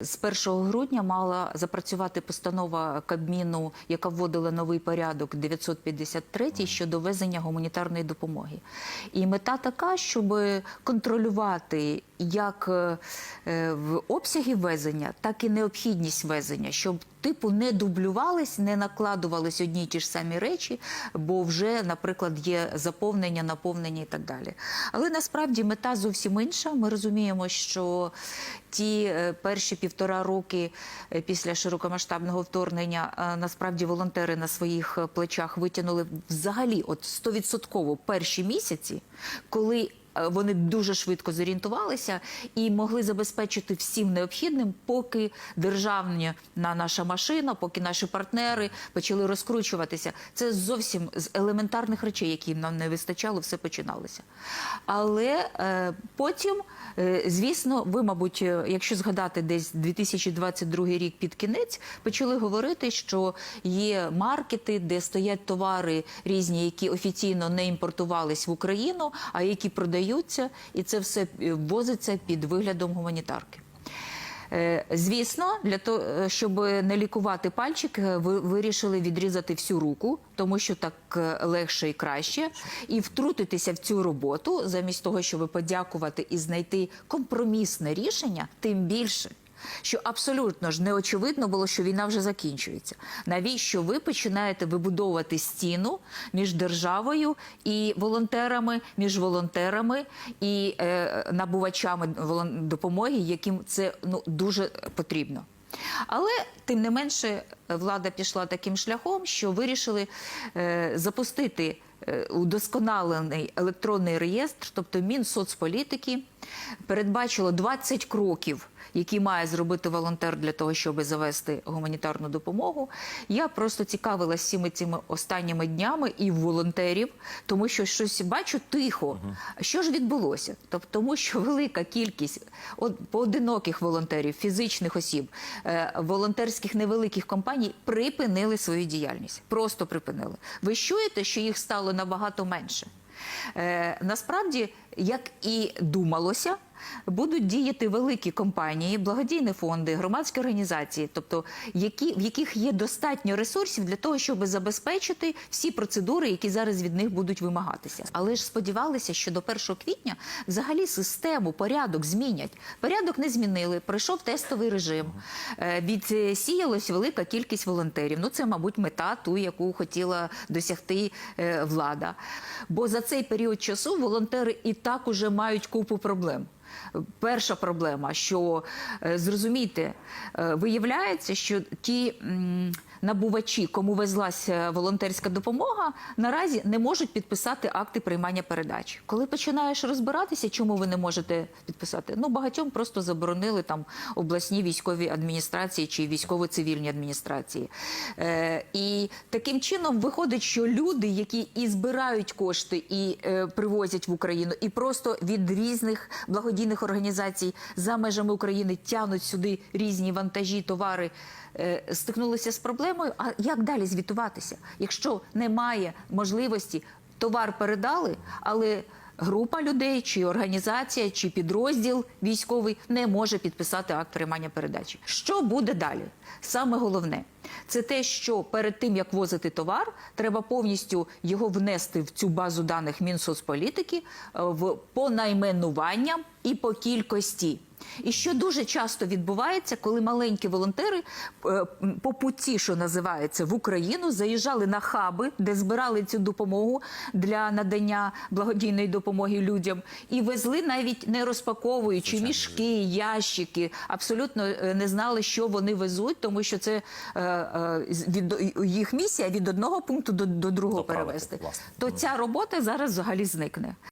З 1 грудня мала запрацювати постанова Кабміну, яка вводила новий порядок 953 щодо везення гуманітарної допомоги. І мета така, щоб контролювати як е, е, в обсяги везення, так і необхідність везення, щоб типу не дублювались, не накладувались одні й ті ж самі речі, бо вже, наприклад, є заповнення, наповнення і так далі. Але насправді мета зовсім інша. Ми розуміємо, що ті е, перші півтора роки після широкомасштабного вторгнення насправді волонтери на своїх плечах витягнули взагалі от 100% перші місяці, коли вони дуже швидко зорієнтувалися і могли забезпечити всім необхідним, поки державна наша машина, поки наші партнери почали розкручуватися. Це зовсім з елементарних речей, які нам не вистачало, все починалося. Але е, потім, е, звісно, ви, мабуть, е, якщо згадати десь 2022 рік під кінець, почали говорити, що є маркети, де стоять товари різні, які офіційно не імпортувались в Україну, а які продаються, і це все е, ввозиться під виглядом гуманітарки. Е, Звісно, для того, е, щоб не лікувати пальчик, ви вирішили відрізати всю руку, тому що так легше і краще, і втрутитися в цю роботу, замість того, щоб подякувати і знайти компромісне рішення, тим більше. Що абсолютно ж не очевидно було, що війна вже закінчується. Навіщо ви починаєте вибудовувати стіну між державою і волонтерами, між волонтерами і е, набувачами допомоги, яким це ну дуже потрібно? Але тим не менше влада пішла таким шляхом, що вирішили е, запустити е, удосконалений електронний реєстр, тобто Мінсоцполітики передбачило 20 кроків, які має зробити волонтер для того, щоб завести гуманітарну допомогу. Я просто цікавилася всіми цими останніми днями і волонтерів, тому що щось бачу тихо. Що ж відбулося? Тобто, тому що велика кількість поодиноких волонтерів, фізичних осіб, е, волонтерських невеликих компаній припинили свою діяльність. Просто припинили. Ви чуєте, що їх стало набагато менше. Е, насправді, як і думалося, будуть діяти великі компанії, благодійні фонди, громадські організації, тобто які, в яких є достатньо ресурсів для того, щоб забезпечити всі процедури, які зараз від них будуть вимагатися. Але ж сподівалися, що до 1 квітня взагалі систему, порядок змінять. Порядок не змінили. Пройшов тестовий режим. Е, Відсіялась велика кількість волонтерів. Ну це, мабуть, мета, ту, яку хотіла досягти е, влада. Бо за цей період часу волонтери і так уже мають купу проблем. Перша проблема, що е, зрозумійте, е, виявляється, що ті набувачі, кому везлася волонтерська допомога, наразі не можуть підписати акти приймання передач. Коли починаєш розбиратися, чому ви не можете підписати? Ну багатьом просто заборонили там обласні військові адміністрації чи військово-цивільні адміністрації. Е, і таким чином виходить, що люди, які і збирають кошти, і е, привозять в Україну, і просто від різних благодійних організацій за межами України тянуть сюди різні вантажі, товари, е, стикнулися з проблемою. А як далі звітуватися, якщо немає можливості товар передали, але група людей, чи організація, чи підрозділ військовий не може підписати акт приймання передачі. Що буде далі? Саме головне це те, що перед тим як возити товар, треба повністю його внести в цю базу даних Мінсоцполітики е, в по найменуванням і по кількості. І що дуже часто відбувається, коли маленькі волонтери е, по путі, що називається, в Україну, заїжджали на хаби, де збирали цю допомогу для надання благодійної допомоги людям, і везли навіть не розпаковуючи мішки, ящики, абсолютно е, не знали, що вони везуть, тому що це е, від їх місія від одного пункту до, до другого Доправити, перевезти. власне. То ця робота зараз взагалі зникне.